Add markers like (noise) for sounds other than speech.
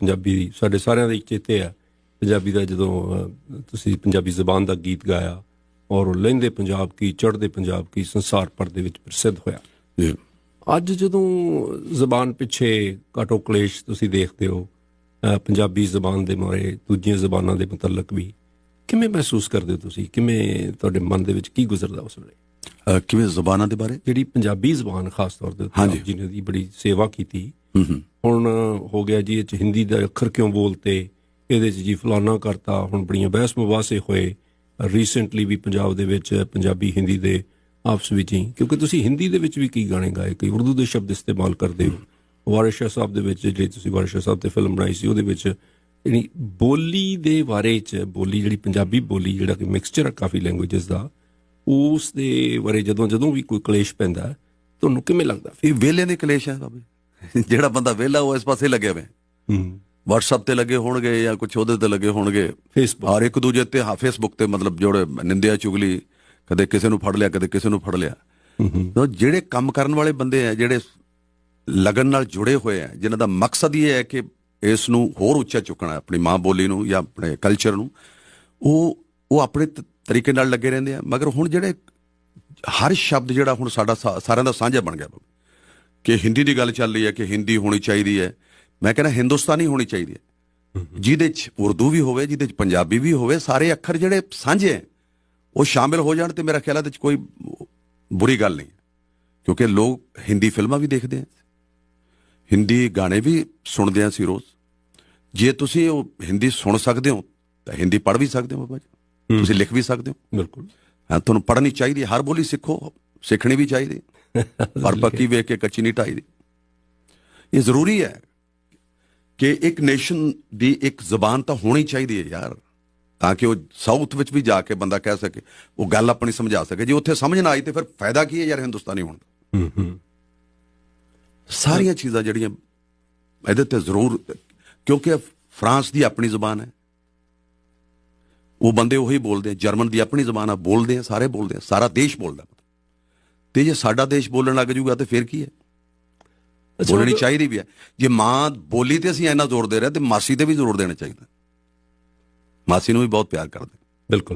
ਪੰਜਾਬੀ ਸਾਡੇ ਸਾਰਿਆਂ ਦੇ ਚੇਤੇ ਆ। ਪੰਜਾਬੀ ਦਾ ਜਦੋਂ ਤੁਸੀਂ ਪੰਜਾਬੀ ਜ਼ਬਾਨ ਦਾ ਗੀਤ ਗਾਇਆ ਔਰ ਉਹ ਲਹਿੰਦੇ ਪੰਜਾਬ ਕੀ ਚੜ੍ਹਦੇ ਪੰਜਾਬ ਕੀ ਸੰਸਾਰ ਭਰ ਦੇ ਵਿੱਚ ਪ੍ਰਸਿੱਧ ਹੋਇਆ। ਜੀ। ਅੱਜ ਜਦੋਂ ਜ਼ਬਾਨ ਪਿੱਛੇ ਕਾਟੋ ਕਲੇਸ਼ ਤੁਸੀਂ ਦੇਖਦੇ ਹੋ ਪੰਜਾਬੀ ਜ਼ਬਾਨ ਦੇ ਮਾਰੇ ਦੂਜੀਆਂ ਜ਼ਬਾਨਾਂ ਦੇ ਮੁਤਲਕ ਵੀ ਕਿਵੇਂ ਮਹਿਸੂਸ ਕਰਦੇ ਹੋ ਤੁਸੀਂ? ਕਿਵੇਂ ਤੁਹਾਡੇ ਮਨ ਦੇ ਵਿੱਚ ਕੀ ਗੁਜ਼ਰਦਾ ਉਸ ਵੇਲੇ? ਕਿਵੇਂ ਜ਼ਬਾਨਾਂ ਦੇ ਬਾਰੇ? ਜਿਹੜੀ ਪੰਜਾਬੀ ਜ਼ਬਾਨ ਖਾਸ ਤੌਰ ਤੇ। ਆਪ ਜੀ ਨੇ ਦੀ ਬੜੀ ਸੇਵਾ ਕੀਤੀ। ਹੁਣ ਹੋ ਗਿਆ ਜੀ ਇਹ ਚ ਹਿੰਦੀ ਦਾ ਅੱਖਰ ਕਿਉਂ ਬੋਲਤੇ? ਇਹਦੇ ਚ ਜੀ ਫਲਾਨਾ ਕਰਤਾ ਹੁਣ ਬੜੀਆਂ ਬਹਿਸ ਮੁਬਾਸੇ ਹੋਏ। ਰੀਸੈਂਟਲੀ ਵੀ ਪੰਜਾਬ ਦੇ ਵਿੱਚ ਪੰਜਾਬੀ ਹਿੰਦੀ ਦੇ ਆਪਸ ਵਿੱਚ ਹੀ। ਕਿਉਂਕਿ ਤੁਸੀਂ ਹਿੰਦੀ ਦੇ ਵਿੱਚ ਵੀ ਕੀ ਗਾਣੇ ਗਾਏ? ਕਈ ਉਰਦੂ ਦੇ ਸ਼ਬਦ ਇਸਤੇਮਾਲ ਕਰਦੇ ਹੋ? ਵਾਰਿਸ ਸ਼ਾਹ ਸਾਹਿਬ ਦੇ ਵਿੱਚ ਜਿਹੜੀ ਤੁਸੀਂ ਵਾਰਿਸ ਸ਼ਾਹ ਸਾਹਿਬ ਤੇ ਫਿਲਮ ਬਣਾਈ ਸੀ ਉਹਦੇ ਵਿੱਚ ਜਿਹੜੀ ਬੋਲੀ ਦੇ ਬਾਰੇ ਚ ਬੋਲੀ ਜਿਹੜੀ ਪੰਜਾਬੀ ਬੋਲੀ ਜਿਹੜਾ ਕਿ ਮਿਕਸਚਰ ਹੈ ਕਾਫੀ ਲੈਂਗੁਏਜਸ ਦਾ ਉਸ ਦੇ ਬਾਰੇ ਜਦੋਂ ਜਦੋਂ ਵੀ ਕੋਈ ਕਲੇਸ਼ ਪੈਂਦਾ ਹੈ, ਤੁਹਾਨੂੰ ਕਿਵੇਂ ਲੱਗਦਾ? ਇਹ ਵੇਲੇ ਦੇ ਕਲੇਸ਼ ਹੈ ਬਾਬੇ। ਜਿਹੜਾ ਬੰਦਾ ਵੇਲਾ ਉਹ ਇਸ ਪਾਸੇ ਲੱਗਿਆ ਹੋਇਆ ਹੂੰ। WhatsApp ਤੇ ਲੱਗੇ ਹੋਣਗੇ ਜਾਂ ਕੁਝ ਉਹਦੇ ਤੇ ਲੱਗੇ ਹੋਣਗੇ। ਫੇਸਬੁੱਕ ਔਰ ਇੱਕ ਦੂਜੇ ਤੇ ਹਾਂ ਫੇਸਬੁੱਕ ਤੇ ਮਤਲਬ ਜੋੜੇ ਨਿੰਦਿਆ ਚੁਗਲੀ ਕਦੇ ਕਿਸੇ ਨੂੰ ਫੜ ਲਿਆ ਕਦੇ ਕਿਸੇ ਨੂੰ ਫੜ ਲਿਆ। ਤਾਂ ਜਿਹੜੇ ਕੰਮ ਕਰਨ ਵਾਲੇ ਬੰਦੇ ਆ ਜਿਹੜੇ ਲਗਨ ਨਾਲ ਜੁੜੇ ਹੋਏ ਆ ਜਿਨ੍ਹਾਂ ਦਾ ਮਕਸਦ ਇਹ ਹੈ ਕਿ ਇਸ ਨੂੰ ਹੋਰ ਉੱਚਾ ਚੁੱਕਣਾ ਆਪਣੀ ਮਾਂ ਬੋਲੀ ਨੂੰ ਜਾਂ ਆਪਣੇ ਕਲਚਰ ਨੂੰ ਉਹ ਉਹ ਆਪਣੇ ਤਰੀਕੇ ਨਾਲ ਲੱਗੇ ਰਹਿੰਦੇ ਆ। ਮਗਰ ਹੁਣ ਜਿਹੜੇ ਹਰ ਸ਼ਬਦ ਜਿਹੜਾ ਹੁਣ ਸਾਡਾ ਸਾ- ਸਾਰਿਆਂ ਦਾ ਸਾਂਝਾ ਬਣ ਗਿਆ। ਕਿ ਹਿੰਦੀ ਦੀ ਗੱਲ ਚੱਲ ਰਹੀ ਹੈ, ਕਿ ਹਿੰਦੀ ਹੋਣੀ ਚਾਹੀਦੀ ਹੈ। ਮੈਂ ਕਹਿੰਦਾ ਹਿੰਦੁਸਤਾਨੀ ਹੋਣੀ ਚਾਹੀਦੀ ਹੈ। ਜਿਹਦੇ ਚ ਉਰਦੂ ਵੀ ਹੋਵੇ, ਜਿਹਦੇ ਚ ਪੰਜਾਬੀ ਵੀ ਹੋਵੇ, ਸਾਰੇ ਅੱਖਰ ਜਿਹੜੇ ਸਾਂਝੇ ਹੈ, ਉਹ ਸ਼ਾਮਿਲ ਹੋ ਜਾਣ ਤੇ ਮੇਰਾ ਖਿਆਲ ਹੈ ਇਹਦੇ ਚ ਕੋਈ ਬੁਰੀ ਗੱਲ ਨਹੀਂ ਕਿਉਂਕਿ ਲੋਕ ਹਿੰਦੀ ਫਿਲਮਾਂ ਵੀ ਦੇਖਦੇ ਆ। ਹਿੰਦੀ ਗਾਣੇ ਵੀ ਸੁਣਦੇ ਆ ਸੀ ਰੋਜ਼। ਜੇ ਤੁਸੀਂ ਉਹ ਹਿੰਦੀ ਸੁਣ ਸਕਦੇ ਹੋ, ਤਾਂ ਹਿੰਦੀ ਪੜ੍ਹ ਵੀ ਸਕਦੇ ਹੋ ਬਾਬਾ ਜੀ। ਤੁਸੀਂ ਲਿਖ ਵੀ ਸਕਦੇ ਹੋ। ਬਿਲਕੁਲ। ਹਾਂ ਤੁਹਾਨੂੰ ਪੜ੍ਹਨੀ ਚਾਹੀਦੀ ਹੈ, ਹਰ ਬੋਲੀ ਸਿੱਖੋ ਸਿੱਖਣੀ ਵੀ ਚਾਹੀਦੀ। (laughs) ਪਰ ਪੱਕੀ ਵੇਖ ਕੇ ਕੱਚੀ ਨਹੀਂ ਢਾਈ ਦੀ। ਇਹ ਜ਼ਰੂਰੀ ਹੈ ਕਿ ਇੱਕ ਨੇਸ਼ਨ ਦੀ ਇੱਕ ਜ਼ਬਾਨ ਤਾਂ ਹੋਣੀ ਚਾਹੀਦੀ ਹੈ ਯਾਰ ਤਾਂ ਕਿ ਉਹ ਸਾਊਥ ਵਿੱਚ ਵੀ ਜਾ ਕੇ ਬੰਦਾ ਕਹਿ ਸਕੇ ਉਹ ਗੱਲ ਆਪਣੀ ਸਮਝਾ ਸਕੇ। ਜੇ ਉੱਥੇ ਸਮਝ ਨਾ ਆਈ ਤੇ ਫਿਰ ਫਾਇਦਾ ਕੀ ਹੈ ਯਾਰ ਹਿੰਦੁਸਤਾਨੀ ਹੋਣ ਦਾ? ਹੂੰ ਹੂੰ। ਸਾਰੀਆਂ ਚੀਜ਼ਾਂ ਜਿਹੜੀਆਂ ਇਹਦੇ ਤੇ ਜ਼ਰੂਰ ਕਿਉਂਕਿ ਫਰਾਂਸ ਦੀ ਆਪਣੀ ਜ਼ੁਬਾਨ ਹੈ। ਉਹ ਬੰਦੇ ਉਹੀ ਬੋਲਦੇ ਆ ਜਰਮਨ ਦੀ ਆਪਣੀ ਜ਼ੁਬਾਨ ਆ ਬੋਲਦੇ ਆ ਸਾਰੇ ਬੋਲਦੇ ਆ ਸਾਰਾ ਦੇਸ਼ ਬੋਲਦਾ ਤੇ ਜੇ ਸਾਡਾ ਦੇਸ਼ ਬੋਲਣ ਲੱਗ ਜਾਊਗਾ ਤੇ ਫਿਰ ਕੀ ਹੈ? ਬੋਲਣੀ ਚਾਹੀਦੀ ਵੀ ਹੈ। ਜੇ ਮਾਂ ਬੋਲੀ ਤੇ ਅਸੀਂ ਇੰਨਾ ਜ਼ੋਰ ਦੇ ਰਹੇ ਤੇ ਮਾਸੀ ਤੇ ਵੀ ਜ਼ੋਰ ਦੇਣਾ ਚਾਹੀਦਾ ਮਾਸੀ ਨੂੰ ਵੀ ਬਹੁਤ ਪਿਆਰ ਕਰਦੇ ਬਿਲਕੁਲ।